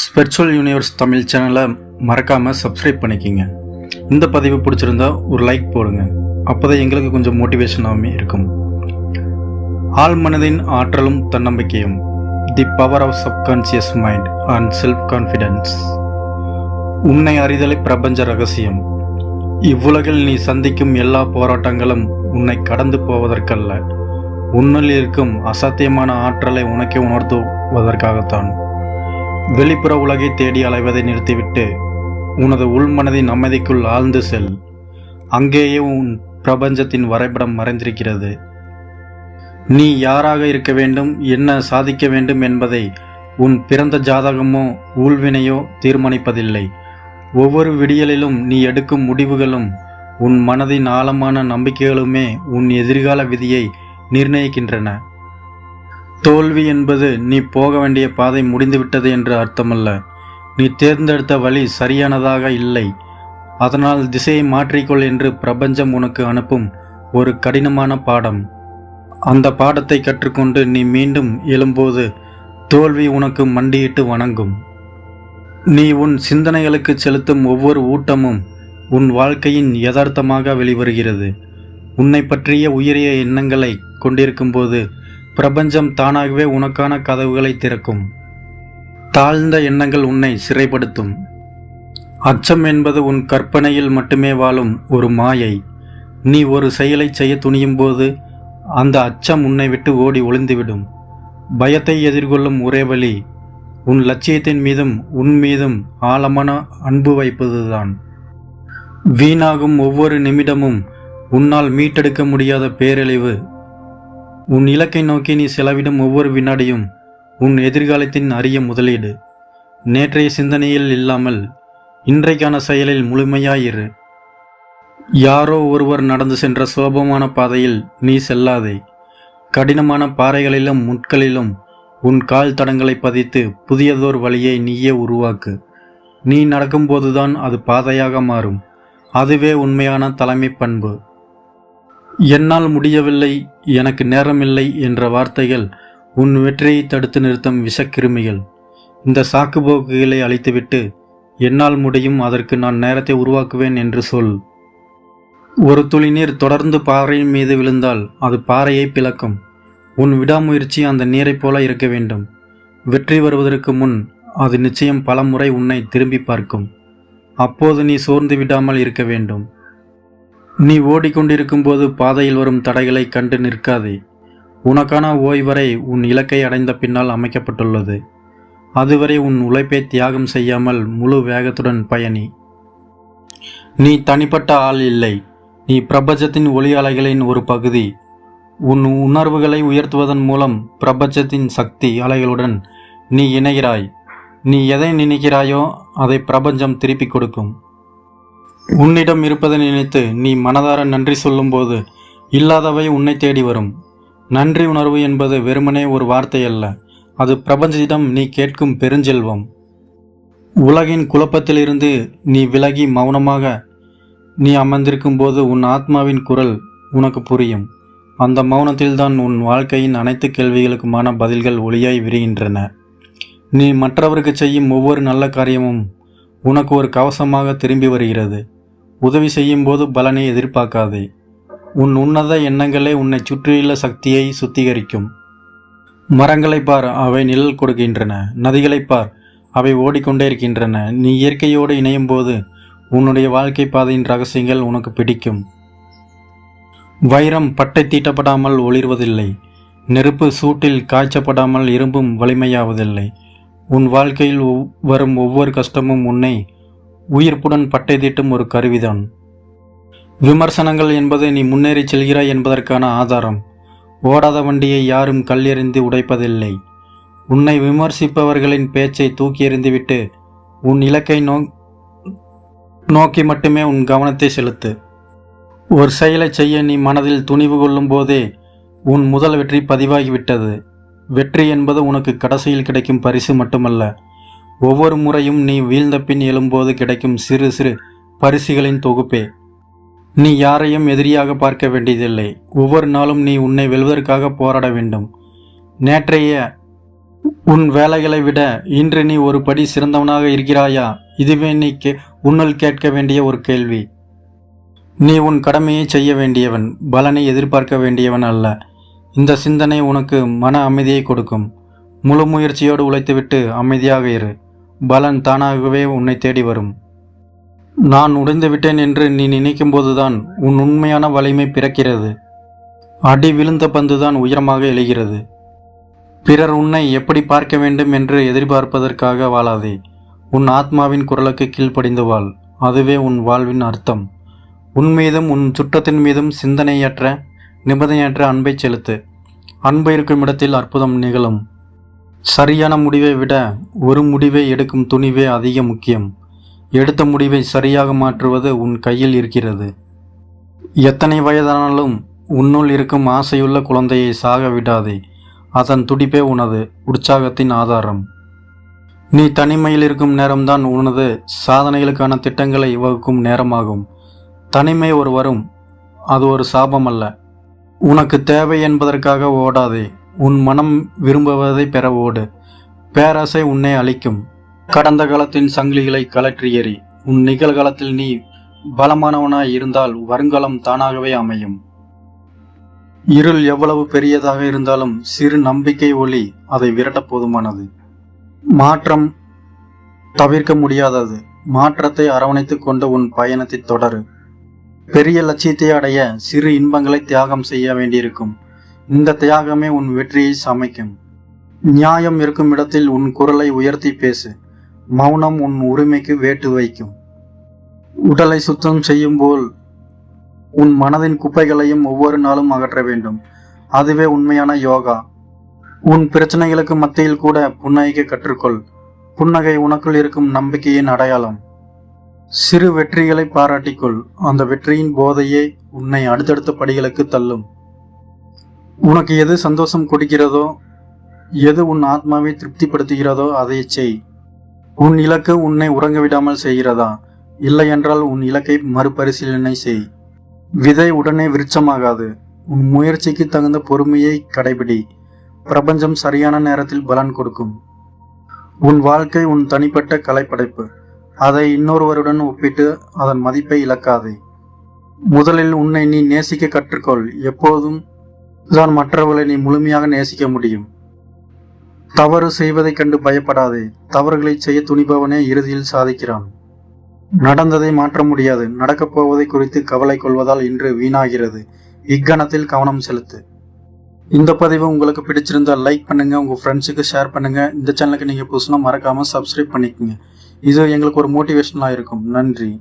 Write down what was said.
Spiritual universe Tamil சேனலை மறக்காமல் subscribe பண்ணிக்கிங்க. இந்த பதிவு பிடிச்சிருந்தா ஒரு லைக் போடுங்க. அப்போதான் எங்களுக்கு கொஞ்சம் மோட்டிவேஷனாகவே இருக்கும். ஆள் மனதின் ஆற்றலும் தன்னம்பிக்கையும் the power of subconscious mind and self confidence உன்னை அறிதலை பிரபஞ்ச ரகசியம். இவ்வுலகில் நீ சந்திக்கும் எல்லா போராட்டங்களும் உன்னை கடந்து போவதற்கல்ல. உன்னில் இருக்கும் அசாத்தியமான ஆற்றலை உனக்கே உணர்த்துவதற்காகத்தான். வெளிப்புற உலகை தேடி அலைவதை நிறுத்திவிட்டு உனது உள்மனதின் அமைதிக்குள் ஆழ்ந்து செல். அங்கேயே உன் பிரபஞ்சத்தின் வரைபடம் மறைந்திருக்கிறது. நீ யாராக இருக்க வேண்டும் என்ன சாதிக்க வேண்டும் என்பதை உன் பிறந்த ஜாதகமோ ஊழ்வினையோ தீர்மானிப்பதில்லை. ஒவ்வொரு விடியலிலும் நீ எடுக்கும் முடிவுகளும் உன் மனதின் ஆழமான நம்பிக்கைகளுமே உன் எதிர்கால விதியை நிர்ணயிக்கின்றன. தோல்வி என்பது நீ போக வேண்டிய பாதை முடிந்துவிட்டது என்று அர்த்தமல்ல. நீ தேர்ந்தெடுத்த வழி சரியானதாக இல்லை. அதனால் திசையை மாற்றிக்கொள் என்று பிரபஞ்சம் உனக்கு அனுப்பும் ஒரு கடினமான பாடம். அந்த பாடத்தை கற்றுக்கொண்டு நீ மீண்டும் எழும்போது தோல்வி உனக்கு மண்டியிட்டு வணங்கும். நீ உன் சிந்தனைகளுக்கு செலுத்தும் ஒவ்வொரு ஊட்டமும் உன் வாழ்க்கையின் யதார்த்தமாக வெளிவருகிறது. உன்னை பற்றிய உயரிய எண்ணங்களை கொண்டிருக்கும்போது பிரபஞ்சம் தானாகவே உனக்கான கதவுகளை திறக்கும். தாழ்ந்த எண்ணங்கள் உன்னை சிறைப்படுத்தும். அச்சம் என்பது உன் கற்பனையில் மட்டுமே வாழும் ஒரு மாயை. நீ ஒரு செயலை செய்ய துணியும் போது அந்த அச்சம் உன்னை விட்டு ஓடி ஒளிந்துவிடும். பயத்தை எதிர்கொள்ளும் ஒரே வழி உன் லட்சியத்தின் மீதும் உன் மீதும் ஆழமான அன்பு வைப்பதுதான். வீணாகும் ஒவ்வொரு நிமிடமும் உன்னால் மீட்டெடுக்க முடியாத பேரழிவு உன் இலக்கை நோக்கி நீ செலவிடும் ஒவ்வொரு வினாடியும் உன் எதிர்காலத்தின் அரிய முதலீடு. நேற்றைய சிந்தனையில் இல்லாமல் இன்றைக்கான செயலில் முழுமையாயிரு. யாரோ ஒருவர் நடந்து சென்ற சோபமான பாதையில் நீ செல்லாதே. கடினமான பாறைகளிலும் முட்களிலும் உன் கால் தடங்களை பதித்து புதியதோர் வழியை நீயே உருவாக்கு. நீ நடக்கும்போதுதான் அது பாதையாக மாறும். அதுவே உண்மையான தலைமை பண்பு. என்னால் முடியவில்லை எனக்கு நேரமில்லை என்ற வார்த்தைகள் உன் வெற்றியை தடுத்து நிறுத்தும் விஷக்கிருமிகள். இந்த சாக்குப்போக்குகளை அழித்துவிட்டு என்னால் முடியும் அதற்கு நான் நேரத்தை உருவாக்குவேன் என்று சொல். ஒரு துளி நீர் தொடர்ந்து பாறையின் மீது விழுந்தால் அது பாறையை பிளக்கும். உன் விடாமுயற்சி அந்த நீரைப் போல இருக்க வேண்டும். வெற்றி வருவதற்கு முன் அது நிச்சயம் பல முறை உன்னை திரும்பி பார்க்கும். அப்போது நீ சோர்ந்து விடாமல் இருக்க வேண்டும். நீ ஓடிக்கொண்டிருக்கும் போது பாதையில் வரும் தடைகளை கண்டு நிற்காதே. உனக்கான ஓய்வரை உன் இலக்கை அடைந்த பின்னால் அமைக்கப்பட்டுள்ளது. அதுவரை உன் உழைப்பை தியாகம் செய்யாமல் முழு வேகத்துடன் பயணி. நீ தனிப்பட்ட ஆள் இல்லை. நீ பிரபஞ்சத்தின் ஒளி அலைகளின் ஒரு பகுதி. உன் உணர்வுகளை உயர்த்துவதன் மூலம் பிரபஞ்சத்தின் சக்தி அலைகளுடன் நீ இணைகிறாய். நீ எதை நினைக்கிறாயோ அதை பிரபஞ்சம் திருப்பிக் கொடுக்கும். உன்னிடம் இருப்பதை நினைத்து நீ மனதார நன்றி சொல்லும்போது இல்லாதவை உன்னை தேடி வரும். நன்றி உணர்வு என்பது வெறுமனே ஒரு வார்த்தை அல்ல அது பிரபஞ்சத்திடம் நீ கேட்கும் பெருஞ்செல்வம். உலகின் குழப்பத்திலிருந்து நீ விலகி மௌனமாக நீ அமர்ந்திருக்கும் போது உன் ஆத்மாவின் குரல் உனக்கு புரியும். அந்த மௌனத்தில்தான் உன் வாழ்க்கையின் அனைத்து கேள்விகளுக்குமான பதில்கள் ஒளியாய் விரிகின்றன. நீ மற்றவருக்கு செய்யும் ஒவ்வொரு நல்ல காரியமும் உனக்கு ஒரு கவசமாக திரும்பி வருகிறது. உதவி செய்யும் போது பலனை எதிர்பார்க்காதே. உன் உன்னத எண்ணங்களே உன்னை சுற்றியுள்ள சக்தியை சுத்திகரிக்கும். மரங்களை பார் அவை நிழல் கொடுக்கின்றன. நதிகளை பார் அவை ஓடிக்கொண்டே இருக்கின்றன. நீ இயற்கையோடு இணையும் போது உன்னுடைய வாழ்க்கை பாதையின் ரகசியங்கள் உனக்கு பிடிக்கும். வைரம் பட்டை தீட்டப்படாமல் ஒளிர்வதில்லை. நெருப்பு சூட்டில் காய்ச்சப்படாமல் இரும்பும் வலிமையாவதில்லை. உன் வாழ்க்கையில் வரும் ஒவ்வொரு கஷ்டமும் உன்னை உயிர்ப்புடன் பட்டை தீட்டும் ஒரு கருவிதான். விமர்சனங்கள் என்பது நீ முன்னேறி செல்கிறாய் என்பதற்கான ஆதாரம். ஓடாத வண்டியை யாரும் கல்லெறிந்து உடைப்பதில்லை. உன்னை விமர்சிப்பவர்களின் பேச்சை தூக்கி எறிந்துவிட்டு உன் இலக்கை நோ நோக்கி மட்டுமே உன் கவனத்தை செலுத்து. ஒரு செயலை செய்ய நீ மனதில் துணிவு கொள்ளும் போதே உன் முதல் வெற்றி பதிவாகிவிட்டது. வெற்றி என்பது உனக்கு கடைசியில் கிடைக்கும் பரிசு மட்டுமல்ல ஒவ்வொரு முறையும் நீ வீழ்ந்த பின் எழும்போது கிடைக்கும் சிறு சிறு பரிசுகளின் தொகுப்பே. நீ யாரையும் எதிரியாக பார்க்க வேண்டியதில்லை. ஒவ்வொரு நாளும் நீ உன்னை வெல்வதற்காக போராட வேண்டும். நேற்றைய உன் வேலைகளை விட இன்று நீ ஒரு படி சிறந்தவனாக இருக்கிறாயா? இதுவே நீ கே உன்னல் கேட்க வேண்டிய ஒரு கேள்வி. நீ உன் கடமையை செய்ய வேண்டியவன் பலனை எதிர்பார்க்க வேண்டியவன் அல்ல. இந்த சிந்தனை உனக்கு மன அமைதியை கொடுக்கும். முழு முயற்சியோடு உழைத்துவிட்டு அமைதியாக இரு. பலன் தானாகவே உன்னை தேடி வரும். நான் உடைந்து விட்டேன் என்று நீ நினைக்கும் போதுதான் உன் உண்மையான வலிமை பிறக்கிறது. அடி விழுந்த பந்துதான் உயரமாக எழுகிறது. பிறர் உன்னை எப்படி பார்க்க வேண்டும் என்று எதிர்பார்ப்பதற்காக வாழாதே. உன் ஆத்மாவின் குரலுக்கு கீழ்ப்படிந்து வாழ். அதுவே உன் வாழ்வின் அர்த்தம். உன் மீதும் உன் சுற்றத்தின் மீதும் சிந்தனையற்ற நிபந்தனையற்ற அன்பை செலுத்து. அன்பு இருக்கும் இடத்தில் அற்புதம் நிகழும். சரியான முடிவை விட ஒரு முடிவை எடுக்கும் துணிவே அதிக முக்கியம். எடுத்த முடிவை சரியாக மாற்றுவது உன் கையில் இருக்கிறது. எத்தனை வயதானாலும் உன்னுள் இருக்கும் ஆசையுள்ள குழந்தையை சாக விடாதே. அதன் துடிப்பே உனது உற்சாகத்தின் ஆதாரம். நீ தனிமையில் இருக்கும் நேரம்தான் உனது சாதனைகளுக்கான திட்டங்களை வகுக்கும் நேரமாகும். தனிமை ஒரு வரும் அது ஒரு சாபம் அல்ல உனக்கு தேவை என்பதற்காக ஓடாதே. உன் மனம் விரும்புவதை பெற ஓடு. பேராசை உன்னை அழிக்கும். கடந்த காலத்தின் சங்கிலிகளை கலற்றி எறி உன் நிகழ்காலத்தில் நீ பலமானவனாய் இருந்தால் வருங்காலம் தானாகவே அமையும். இருள் எவ்வளவு பெரியதாக இருந்தாலும் சிறு நம்பிக்கை ஒளி அதை விரட்ட போதுமானது. மாற்றம் தவிர்க்க முடியாதது. மாற்றத்தை அரவணைத்துக் கொண்டு உன் பயணத்தை தொடரு. பெரிய லட்சியத்தை அடைய சிறு இன்பங்களை தியாகம் செய்ய வேண்டியிருக்கும். இந்த தியாகமே உன் வெற்றியை சமைக்கும். நியாயம் இருக்கும் இடத்தில் உன் குரலை உயர்த்தி பேசு. மௌனம் உன் உரிமைக்கு வேட்டு வைக்கும். உடலை சுத்தம் செய்யும் போல் உன் மனதின் குப்பைகளையும் ஒவ்வொரு நாளும் அகற்ற வேண்டும். அதுவே உண்மையான யோகா. உன் பிரச்சனைகளுக்கு மத்தியில் கூட புன்னகைக்க கற்றுக்கொள். புன்னகை உனக்குள் இருக்கும் நம்பிக்கையின் அடையாளம். சிறு வெற்றிகளை பாராட்டிக்கொள். அந்த வெற்றியின் போதையே உன்னை அடுத்தடுத்த படிகளுக்கு தள்ளும். உனக்கு எது சந்தோஷம் கொடுக்கிறதோ எது உன் ஆத்மாவை திருப்திப்படுத்துகிறதோ அதை செய். உன் இலக்கு உன்னை உறங்க விடாமல் செய்கிறதா? இல்லை என்றால் உன் இலக்கை மறுபரிசீலனை செய். விதை உடனே விருட்சமாகாது. உன் முயற்சிக்கு தகுந்த பொறுமையை கடைபிடி. பிரபஞ்சம் சரியான நேரத்தில் பலன் கொடுக்கும். உன் வாழ்க்கை உன் தனிப்பட்ட கலைப்படைப்பு. அதை இன்னொருவருடன் ஒப்பிட்டு அதன் மதிப்பை இழக்காதே. முதலில் உன்னை நீ நேசிக்க கற்றுக்கொள். எப்போதும் தான் மற்றவர்களை நீ முழுமையாக நேசிக்க முடியும். தவறு செய்வதைக் கண்டு பயப்படாதே. தவறுகளை செய்ய துணிபவனே இறுதியில் சாதிக்கிறான். நடந்ததை மாற்ற முடியாது. நடக்கப் போவதை குறித்து கவலை கொள்வதால் இன்று வீணாகிறது. இக்கணத்தில் கவனம் செலுத்து. இந்த பதிவு உங்களுக்கு பிடிச்சிருந்தால் லைக் பண்ணுங்க உங்க ஃப்ரெண்ட்ஸுக்கு ஷேர் பண்ணுங்க. இந்த சேனலுக்கு நீங்க புதுசுனா மறக்காம சப்ஸ்கிரைப் பண்ணிக்கோங்க. இது எங்களுக்கு ஒரு மோட்டிவேஷனாக இருக்கும். நன்றி.